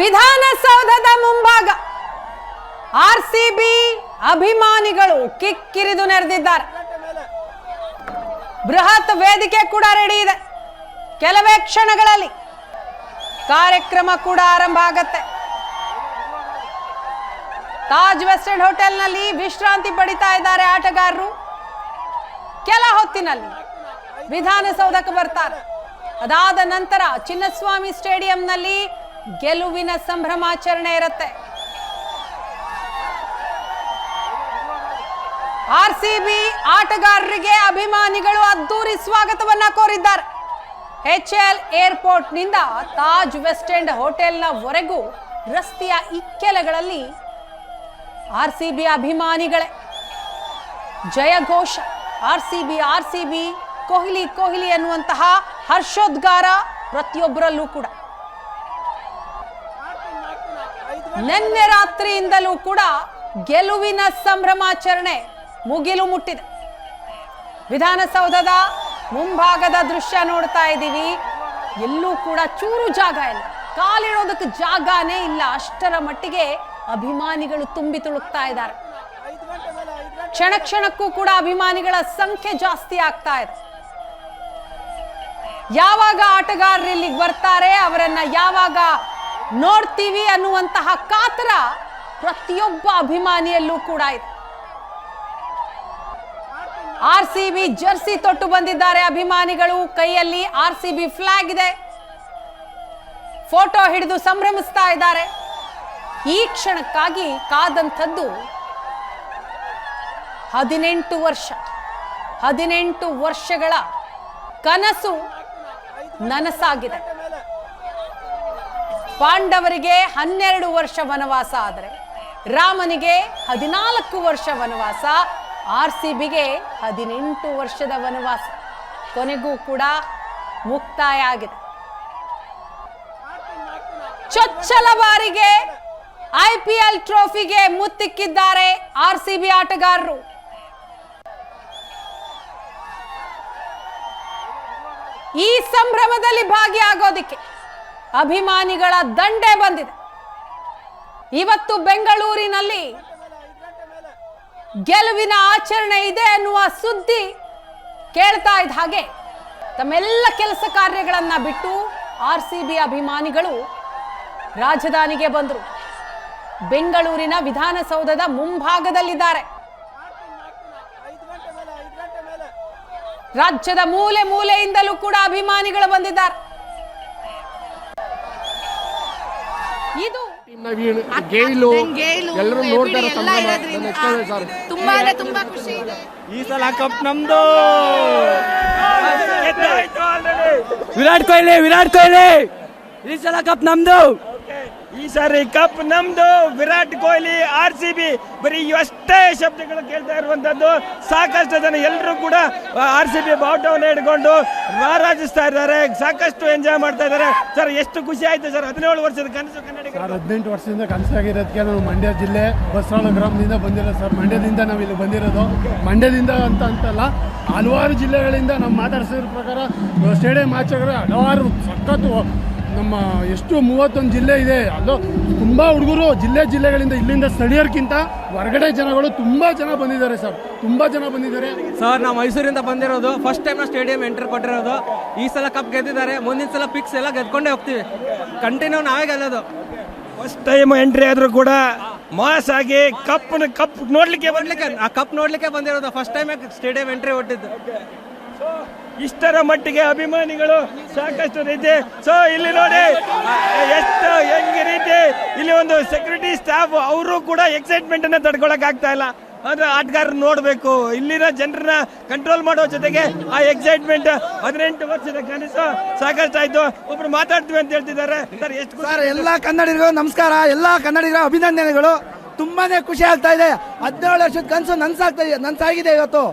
ವಿಧಾನಸೌಧದ ಮುಂಭಾಗ. R C B ಅಭಿಮಾನಿಗಳು ಕಿಕ್ಕಿರಿದು ನೆರೆದಿದ್ದಾರೆ. ಬೃಹತ್ ವೇದಿಕೆ ಕೂಡ ರೆಡಿ ಇದೆ. ಕೆಲವೇ ಕ್ಷಣಗಳಲ್ಲಿ ಕಾರ್ಯಕ್ರಮ ಕೂಡ ಆರಂಭ ಆಗತ್ತೆ. ತಾಜ್ ವೆಸ್ಟರ್ನ್ ಹೋಟೆಲ್ನಲ್ಲಿ ವಿಶ್ರಾಂತಿ ಪಡಿತಾ ಇದ್ದಾರೆ ಆಟಗಾರರು. ಕೆಲ ಹೊತ್ತಿನಲ್ಲಿ ವಿಧಾನಸೌಧಕ್ಕೆ ಬರ್ತಾರೆ. ಅದಾದ ನಂತರ ಚಿನ್ನಸ್ವಾಮಿ ಸ್ಟೇಡಿಯಂನಲ್ಲಿ ಗೆಲುವಿನ ಸಂಭ್ರಮಾಚರಣೆ ಇರುತ್ತೆ. ಆರ್ ಸಿ ಬಿ ಆಟಗಾರರಿಗೆ ಅಭಿಮಾನಿಗಳು ಅದ್ದೂರಿ ಸ್ವಾಗತವನ್ನ ಕೋರಿದ್ದಾರೆ. ಎಚ್ ಎಲ್ ಏರ್ಪೋರ್ಟ್ನಿಂದ ತಾಜ್ ವೆಸ್ಟ್ ಎಂಡ್ ಹೋಟೆಲ್ನ ವರೆಗೂ ರಸ್ತೆಯ ಇಕ್ಕೆಲಗಳಲ್ಲಿ ಆರ್ ಸಿ ಬಿ ಅಭಿಮಾನಿಗಳೇ. ಜಯಘೋಷ R C B, R C B Kohli Kohli ಅನ್ನುವಂತಹ ಹರ್ಷೋದ್ಗಾರ ಪ್ರತಿಯೊಬ್ಬರಲ್ಲೂ ಕೂಡ. ನಿನ್ನೆ ರಾತ್ರಿಯಿಂದಲೂ ಕೂಡ ಗೆಲುವಿನ ಸಂಭ್ರಮಾಚರಣೆ ಮುಗಿಲು ಮುಟ್ಟಿದೆ. ವಿಧಾನಸೌಧದ ಮುಂಭಾಗದ ದೃಶ್ಯ ನೋಡ್ತಾ ಇದ್ದೀವಿ. ಎಲ್ಲೂ ಕೂಡ ಚೂರು ಜಾಗ ಇಲ್ಲ. ಕಾಲಿಡೋದಕ್ಕೆ ಜಾಗನೇ ಇಲ್ಲ. ಅಷ್ಟರ ಮಟ್ಟಿಗೆ ಅಭಿಮಾನಿಗಳು ತುಂಬಿ ತುಳುಕ್ತಾ ಇದ್ದಾರೆ. ಕ್ಷಣ ಕ್ಷಣಕ್ಕೂ ಕೂಡ ಅಭಿಮಾನಿಗಳ ಸಂಖ್ಯೆ ಜಾಸ್ತಿ ಆಗ್ತಾ ಇದೆ. ಯಾವಾಗ ಆಟಗಾರರು ಇಲ್ಲಿಗೆ ಬರ್ತಾರೆ, ಅವರನ್ನ ಯಾವಾಗ ನೋಡ್ತೀವಿ ಅನ್ನುವಂತಹ ಕಾತರ ಪ್ರತಿಯೊಬ್ಬ ಅಭಿಮಾನಿಯಲ್ಲೂ ಕೂಡ ಇದೆ. ಆರ್ ಸಿ ಬಿ ಜರ್ಸಿ ತೊಟ್ಟು ಬಂದಿದ್ದಾರೆ ಅಭಿಮಾನಿಗಳು. ಕೈಯಲ್ಲಿ ಆರ್ ಸಿ ಬಿ ಫ್ಲಾಗ್ ಇದೆ. ಫೋಟೋ ಹಿಡಿದು ಸಂಭ್ರಮಿಸ್ತಾ ಇದ್ದಾರೆ. ಈ ಕ್ಷಣಕ್ಕಾಗಿ ಕಾದಂಥದ್ದು ಹದಿನೆಂಟು ವರ್ಷ, ಹದಿನೆಂಟು ವರ್ಷಗಳ ಕನಸು ನನಸಾಗಿದೆ. ಪಾಂಡವರಿಗೆ ಹನ್ನೆರಡು ವರ್ಷ ವನವಾಸ ಆದರೆ ರಾಮನಿಗೆ ಹದಿನಾಲ್ಕು ವರ್ಷ ವನವಾಸ ಆರ್ ಸಿ ಬಿಗೆ ಹದಿನೆಂಟು ವರ್ಷದ ವನವಾಸ. ಕೊನೆಗೂ ಕೂಡ ಮುಕ್ತಾಯ ಆಗಿದೆ. ಚೊಚ್ಚಲ ಬಾರಿಗೆ ಐ ಪಿ ಎಲ್ ಟ್ರೋಫಿಗೆ ಮುತ್ತಿಕ್ಕಿದ್ದಾರೆ ಆರ್ ಸಿ ಬಿ ಆಟಗಾರರು. ಈ ಸಂಭ್ರಮದಲ್ಲಿ ಭಾಗಿಯಾಗೋದಿಕ್ಕೆ ಅಭಿಮಾನಿಗಳ ದಂಡೆ ಬಂದಿದೆ. ಇವತ್ತು ಬೆಂಗಳೂರಿನಲ್ಲಿ ಗೆಲುವಿನ ಆಚರಣೆ ಇದೆ ಅನ್ನುವ ಸುದ್ದಿ ಕೇಳ್ತಾ ಇದ್ದ ಹಾಗೆ ತಮ್ಮೆಲ್ಲ ಕೆಲಸ ಕಾರ್ಯಗಳನ್ನು ಬಿಟ್ಟು ಆರ್ ಸಿ ಬಿ ಅಭಿಮಾನಿಗಳು ರಾಜಧಾನಿಗೆ ಬಂದರು. ಬೆಂಗಳೂರಿನ ವಿಧಾನಸೌಧದ ಮುಂಭಾಗದಲ್ಲಿದ್ದಾರೆ. ರಾಜ್ಯದ ಮೂಲೆ ಮೂಲೆಯಿಂದಲೂ ಕೂಡ ಅಭಿಮಾನಿಗಳು ಬಂದಿದ್ದಾರೆ. ಇದು ನವೀನ್ ಗೇಲು ಎಲ್ಲರೂ ನೋಡ್ತಾರೆ ತುಂಬಾನೇ ತುಂಬಾ ಖುಷಿ ಇದೆ. ಈ ಸಲ ಕಪ್ ನಮ್ದು. ವಿರಾಟ್ ಕೊಹ್ಲಿ ವಿರಾಟ್ ಕೊಹ್ಲಿ. ಈ ಸಲ ಕಪ್ ನಮ್ದು. ಈ ಸಾರಿ ಕಪ್ ನಮ್ದು. Virat Kohli R C B ಬರೀ ಇವಷ್ಟೇ ಶಬ್ದಗಳು ಕೇಳ್ತಾ ಇರುವಂತದ್ದು. ಸಾಕಷ್ಟು ಜನ ಎಲ್ಲರೂ ಕೂಡ ಆರ್ ಸಿ ಬಿ ಬಾವುಟವನ್ನು ಹಿಡ್ಕೊಂಡು ರಾರಾಜಿಸ್ತಾ ಇದ್ದಾರೆ. ಸಾಕಷ್ಟು ಎಂಜಾಯ್ ಮಾಡ್ತಾ ಇದ್ದಾರೆ. ಸರ್ ಎಷ್ಟು ಖುಷಿ ಆಯ್ತು ಸರ್? ಹದಿನೇಳು ವರ್ಷದ ಕನಸು ಕನ್ನಡ ಸರ್ ಹದಿನೆಂಟು ವರ್ಷದಿಂದ ಕನಸಾಗಿರೋದಕ್ಕೆ ನಾವು ಮಂಡ್ಯ ಜಿಲ್ಲೆ ಬಸವಣ ಗ್ರಾಮದಿಂದ ಬಂದಿರೋದು ಸರ್. ಮಂಡ್ಯದಿಂದ ನಾವು ಇಲ್ಲಿ ಬಂದಿರೋದು. ಮಂಡ್ಯದಿಂದ ಅಂತ ಅಂತಲ್ಲ ಹಲವಾರು ಜಿಲ್ಲೆಗಳಿಂದ ನಾವು ಮಾತಾಡ್ಸಿರೋ ಪ್ರಕಾರ ಸ್ಟೇಡಿಯಂ ಆಚೆಗಳು ಹಲವಾರು ಸಖತ್ತು ನಮ್ಮ ಎಷ್ಟು ಮೂವತ್ತೊಂದು ಜಿಲ್ಲೆ ಇದೆ. ಅದು ತುಂಬ ಹುಡುಗರು ಜಿಲ್ಲೆ ಜಿಲ್ಲೆಗಳಿಂದ ಇಲ್ಲಿಂದ ಸ್ಥಳೀಯರ್ಕಿಂತ ಹೊರಗಡೆ ಜನಗಳು ತುಂಬ ಜನ ಬಂದಿದ್ದಾರೆ ಸರ್. ತುಂಬ ಜನ ಬಂದಿದ್ದಾರೆ. ಸರ್ ನಾವು ಮೈಸೂರಿಂದ ಬಂದಿರೋದು ಫಸ್ಟ್ ಟೈಮ್ ನಾವು ಸ್ಟೇಡಿಯಂ ಎಂಟರ್ ಕೊಟ್ಟಿರೋದು. ಈ ಸಲ ಕಪ್ ಗೆದ್ದಿದ್ದಾರೆ ಮುಂದಿನ ಸಲ ಪಿಕ್ಸ್ ಎಲ್ಲ ಗೆದ್ಕೊಂಡೇ ಹೋಗ್ತೀವಿ. ಕಂಟಿನ್ಯೂ ನಾವೇ ಗೆಲ್ಲೋದು. ಫಸ್ಟ್ ಟೈಮ್ ಎಂಟ್ರಿ ಆದರೂ ಕೂಡ ಮಾಸ್ ಆಗಿ ಕಪ್ ಕಪ್ ನೋಡ್ಲಿಕ್ಕೆ ಬರ್ಲಿಕ್ಕೆ ಆ ಕಪ್ ನೋಡ್ಲಿಕ್ಕೆ ಬಂದಿರೋದು. ಫಸ್ಟ್ ಟೈಮ್ ಸ್ಟೇಡಿಯಂ ಎಂಟ್ರಿ ಹೊಟ್ಟಿದ್ದು ಇಷ್ಟರ ಮಟ್ಟಿಗೆ ಅಭಿಮಾನಿಗಳು ಸಾಕಷ್ಟು ರೀತಿ. ಸೊ ಇಲ್ಲಿ ನೋಡಿ, ಎಷ್ಟು ಹೆಂಗೆ ರೀತಿ ಇಲ್ಲಿ ಒಂದು ಸೆಕ್ಯೂರಿಟಿ ಸ್ಟಾಫ್ ಅವರು ಕೂಡ ಎಕ್ಸೈಟ್ಮೆಂಟ್ ಅನ್ನ ತಡ್ಕೊಳಕ್ ಆಗ್ತಾ ಇಲ್ಲ. ಅಂದ್ರೆ ಆಟಗಾರರು ನೋಡಬೇಕು. ಇಲ್ಲಿನ ಜನರನ್ನ ಕಂಟ್ರೋಲ್ ಮಾಡೋ ಜೊತೆಗೆ ಆ ಎಕ್ಸೈಟ್ಮೆಂಟ್ ಹದಿನೆಂಟು ವರ್ಷದ ಕನಸು ಸಾಕಷ್ಟು ಆಯ್ತು ಒಬ್ರು ಮಾತಾಡ್ತೀವಿ ಅಂತ ಹೇಳ್ತಿದ್ದಾರೆ. ಸರ್, ಎಷ್ಟು ಸರ್, ಎಲ್ಲಾ ಕನ್ನಡಿಗರು ನಮಸ್ಕಾರ. ಎಲ್ಲಾ ಕನ್ನಡಿಗರ ಅಭಿನಂದನೆಗಳು. ತುಂಬಾನೇ ಖುಷಿ ಆಗ್ತಾ ಇದೆ. ಹದಿನೇಳು ವರ್ಷದ ಕನಸು ನನ್ಸಾಗ್ತಾ ಇದೆ ನನ್ಸಾಗಿದೆ ಇವತ್ತು.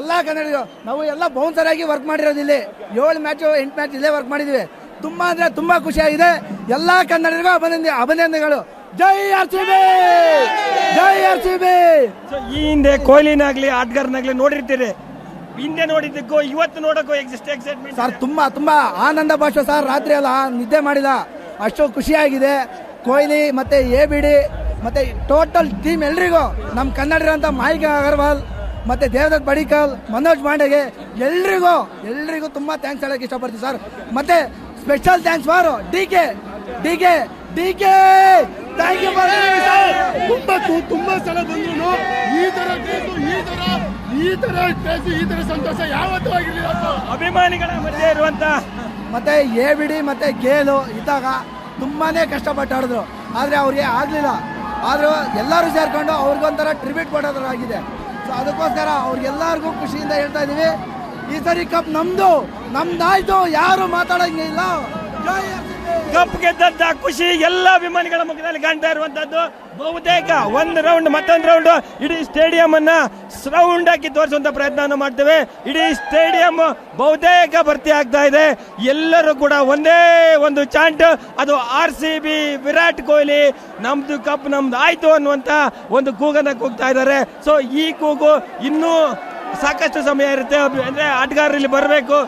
ಎಲ್ಲ ಕನ್ನಡಿಗರು ನಾವು ಎಲ್ಲ ಬೌನ್ಸರ್ ಆಗಿ ವರ್ಕ್ ಮಾಡಿರೋದು ಇಲ್ಲಿ. ಏಳು ಮ್ಯಾಚು ಎಂಟು ಮ್ಯಾಚ್ ಇಲ್ಲೇ ವರ್ಕ್ ಮಾಡಿದ್ವಿ. ತುಂಬಾ ಅಂದ್ರೆ ತುಂಬಾ ಖುಷಿಯಾಗಿದೆ ಎಲ್ಲ ಕನ್ನಡಿಗರಿಗೂ ಅಭಿನಂದನೆ ಅಭಿನಂದನೆಗಳು. Jai R C B! Jai R C B! ಈ ಹಿಂದೆ ಕೊಹ್ಲಿನಾಗ್ಲಿ ಆಟಗಾರನಾಗ್ಲಿ ನೋಡಿರ್ತೀರಿ. ಹಿಂದೆ ನೋಡಿದ್ದಕ್ಕೂ ಇವತ್ತು ನೋಡಕ್ಕೂ ಎಕ್ಸಿಸ್ಟ್ ಎಕ್ಸೈಟ್ಮೆಂಟ್ ಸರ್ ತುಂಬಾ ತುಂಬಾ ಆನಂದ ಭಾಷೆ ಸರ್. ರಾತ್ರಿ ಎಲ್ಲ ನಿದ್ದೆ ಮಾಡಿಲ್ಲ ಅಷ್ಟು ಖುಷಿಯಾಗಿದೆ ಕೊಹ್ಲಿ ಮತ್ತೆ ಎ ಬಿ ಡಿ ಮತ್ತು ಟೋಟಲ್ ಟೀಮ್ ಎಲ್ರಿಗೂ ನಮ್ಮ ಕನ್ನಡಿಗರಂತ ಮಾಹಿತಿ ಅಗರ್ವಾಲ್. ಮತ್ತು ದೇವದತ್ ಬಡಿಕಲ್ ಮನೋಜ್ ಪಾಂಡೆಗೆ ಎಲ್ರಿಗೂ ಎಲ್ರಿಗೂ ತುಂಬ ಥ್ಯಾಂಕ್ಸ್ ಹೇಳಕ್ಕೆ ಇಷ್ಟಪಡ್ತೀವಿ ಸರ್ ಮತ್ತು special thanks for D K D K D K thank you for ತುಂಬಾ ತುಂಬಾ ಸಲ ಬಂದ್ರು ಈ ತರ ಕ್ರೇಜು ಈ ತರ ಈ ತರ ಕ್ರೇಜು ಈ ತರ ಸಂತೋಷ ಯಾವತ್ತೂ ಆಗಿರ್ಲಿಲ್ಲ. ಅಭಿಮಾನಿಗಳ ಮಧ್ಯೆ ಇರುವಂತ ಮತ್ತೆ ಎ ಬಿಡಿ ಮತ್ತೆ ಗೇಲು ಇದ್ದಾಗ ತುಂಬಾನೇ ಕಷ್ಟಪಟ್ಟು ಆಡಿದ್ರು. ಆದರೆ ಅವ್ರಿಗೆ ಆಗಲಿಲ್ಲ. ಆದರೂ ಎಲ್ಲರೂ ಸೇರ್ಕೊಂಡು ಅವ್ರಿಗೊಂಥರ ಟ್ರಿಬ್ಯೂಟ್ ಕೊಡೋದ್ರಾಗಿದೆ. ಸೊ ಅದಕ್ಕೋಸ್ಕರ ಅವ್ರಿಗೆಲ್ಲರಿಗೂ ಖುಷಿಯಿಂದ ಹೇಳ್ತಾ ಇದ್ದೀವಿ ಈ ಸರಿ ಕಪ್ ನಮ್ದು ನಮ್ದಾಯ್ತು ಯಾರು ಮಾತಾಡೋಂಗಿಲ್ಲ! ಕಪ್ ಗೆದ್ದಂತ ಖುಷಿ ಎಲ್ಲ ಅಭಿಮಾನಿಗಳ ಮುಖದಲ್ಲಿ ಕಾಣ್ತಾ ಇರುವಂತದ್ದು ಬಹುತೇಕ ಒಂದು ರೌಂಡ್ ಮತ್ತೊಂದು ರೌಂಡ್ ಇಡೀ ಸ್ಟೇಡಿಯಂ ಅನ್ನ ರೌಂಡ್ ಹಾಕಿ ತೋರಿಸುವಂತ ಪ್ರಯತ್ನವನ್ನು ಮಾಡ್ತೇವೆ. ಇಡೀ ಸ್ಟೇಡಿಯಂ ಬಹುತೇಕ ಭರ್ತಿ ಆಗ್ತಾ ಇದೆ. ಎಲ್ಲರೂ ಕೂಡ ಒಂದೇ ಒಂದು ಚಾಂಟ್ ಅದು R C B Virat Kohli ನಮ್ದು ಕಪ್ ನಮ್ದು ಆಯ್ತು ಅನ್ನುವಂತ ಒಂದು ಕೂಗನ್ನ ಕೂಗ್ತಾ ಇದ್ದಾರೆ. ಸೊ ಈ ಕೂಗು ಇನ್ನೂ ಸಾಕಷ್ಟು ಸಮಯ ಇರುತ್ತೆ. ಅಂದ್ರೆ ಆಟಗಾರರಲ್ಲಿ ಬರಬೇಕು.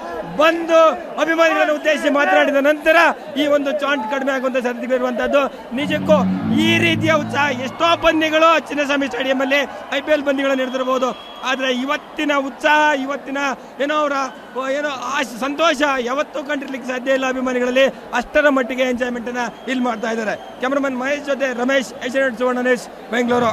ಬಂದು ಅಭಿಮಾನಿಗಳನ್ನು ಉದ್ದೇಶಿಸಿ ಮಾತನಾಡಿದ ನಂತರ ಈ ಒಂದು ಚಾಂಟ್ ಕಡಿಮೆ ಆಗುವಂತ ಸಾಧ್ಯತೆ ಇರುವಂತದ್ದು ನಿಜಕ್ಕೂ ಈ ರೀತಿಯ ಉತ್ಸಾಹ ಎಷ್ಟೋ ಪಂದ್ಯಗಳು ಚಿನ್ನಸ್ವಾಮಿ ಸ್ಟೇಡಿಯಂ ಅಲ್ಲಿ ಐ ಪಿ ಎಲ್ ಪಂದ್ಯಗಳನ್ನು ನಡೆದಿರಬಹುದು. ಆದ್ರೆ ಇವತ್ತಿನ ಉತ್ಸಾಹ, ಇವತ್ತಿನ ಏನೋ ಅವರ ಏನೋ ಆಶ್, ಸಂತೋಷ ಯಾವತ್ತೂ ಕಂಡಿರ್ಲಿಕ್ಕೆ ಸಾಧ್ಯ ಇಲ್ಲ ಅಭಿಮಾನಿಗಳಲ್ಲಿ. ಅಷ್ಟರ ಮಟ್ಟಿಗೆ ಎಂಜಾಯ್ಮೆಂಟ್ ಅನ್ನ ಇಲ್ಲಿ ಮಾಡ್ತಾ ಇದ್ದಾರೆ. ಕ್ಯಾಮರಾಮನ್ ಮಹೇಶ್ ಜೊತೆ ರಮೇಶ್ ಏಷ್ಯಾನೆಟ್ ಸುವರ್ಣ ಬೆಂಗಳೂರು